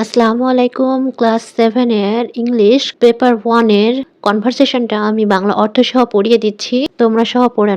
আসসালামু আলাইকুম। ক্লাস সেভেনের ইংলিশ পেপার ওয়ানের কনভারসেশনটা আমি বাংলা অর্থ সহ পড়িয়ে দিচ্ছি। তোমরা সহ পড়ে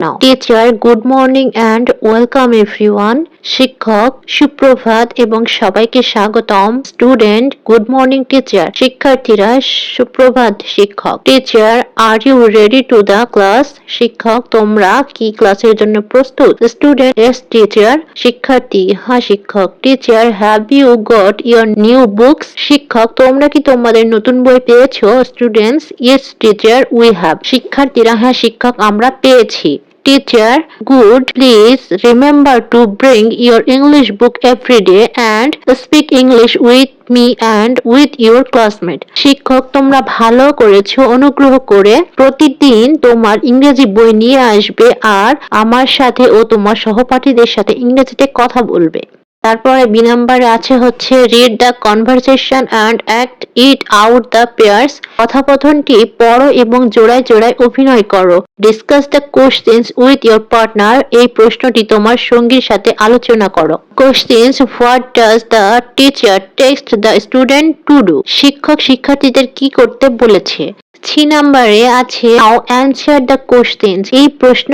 নাও। Teacher good morning and welcome everyone শিক্ষক, সুপ্রভাত এবং সবাইকে স্বাগতম। স্টুডেন্ট গুড মর্নিং টিচার শিক্ষার্থীরা, সুপ্রভাত শিক্ষক। Teacher are you ready to the class শিক্ষক, তোমরা কি ক্লাসের জন্য প্রস্তুত? স্টুডেন্ট এস টিচার শিক্ষার্থী হ্যাঁ শিক্ষক। Teacher have you got your new books শিক্ষক, তোমরা কি তোমাদের নতুন বই পেয়েছ? Students yes teacher we have শিক্ষার্থীরা হ্যাঁ শিক্ষক, আমরা পেয়েছি। Teacher, good. Please remember to bring your English book every day and speak English with me and with your classmate. শিক্ষক তোমরা ভালো করেছ অনুগ্রহ করে প্রতিদিন তোমার ইংরেজি বই নিয়ে আসবে আর আমার সাথে ও তোমার সহপাঠীদের সাথে ইংরেজিতে কথা বলবে তারপরে বি নাম্বারে আছে হচ্ছে read the conversation and act it out the pairs কথাকথনটি পড়ো এবং জোড়ায় জোড়ায় অভিনয় করো। Discuss the questions with your partner এই প্রশ্নটি তোমার সঙ্গীর সাথে আলোচনা করো। Questions what does the teacher text the student to do শিক্ষক শিক্ষার্থীদের কি করতে বলেছে? থ্রি নাম্বারে আছে নাও অ্যান্সার দ্য কোশ্চেন এই প্রশ্ন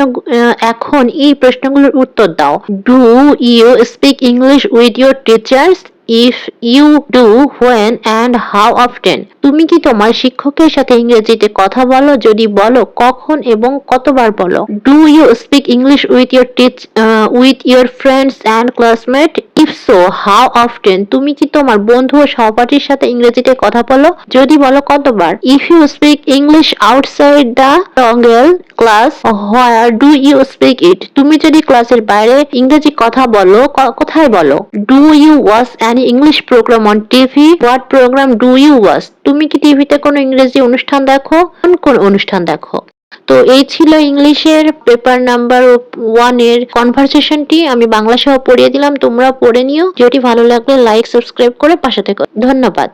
এখন এই প্রশ্নগুলোর উত্তর দাও। Do you speak English with your teachers if you do when and how often তুমি কি তোমার শিক্ষকের সাথে ইংরেজিতে কথা বলো? যদি বলো, কখন এবং কতবার বলো? Do you speak English with your teach with your friends and classmate if so how often তুমি কি তোমার বন্ধু ও সহপাঠীর সাথে ইংরেজিতে কথা বলো? যদি বলো, কতবার? If you speak English outside the টঙ্গেল class where do you speak it তুমি যদি ক্লাসের বাইরে ইংরেজি কথা বলো কোথায় বলো? Do you watch an English program on TV what program do you watch তুমি কি টিভিতে কোনো ইংরেজি অনুষ্ঠান দেখো? কোন কোন অনুষ্ঠান দেখো? তো এই ছিল ইংলিশের পেপার নাম্বার ওয়ানের কনভারসেশনটি আমি বাংলা সহ পড়িয়ে দিলাম তোমরা পড়ে নিও। যেটি ভালো লাগলে লাইক সাবস্ক্রাইব করে পাশে থেকো। ধন্যবাদ।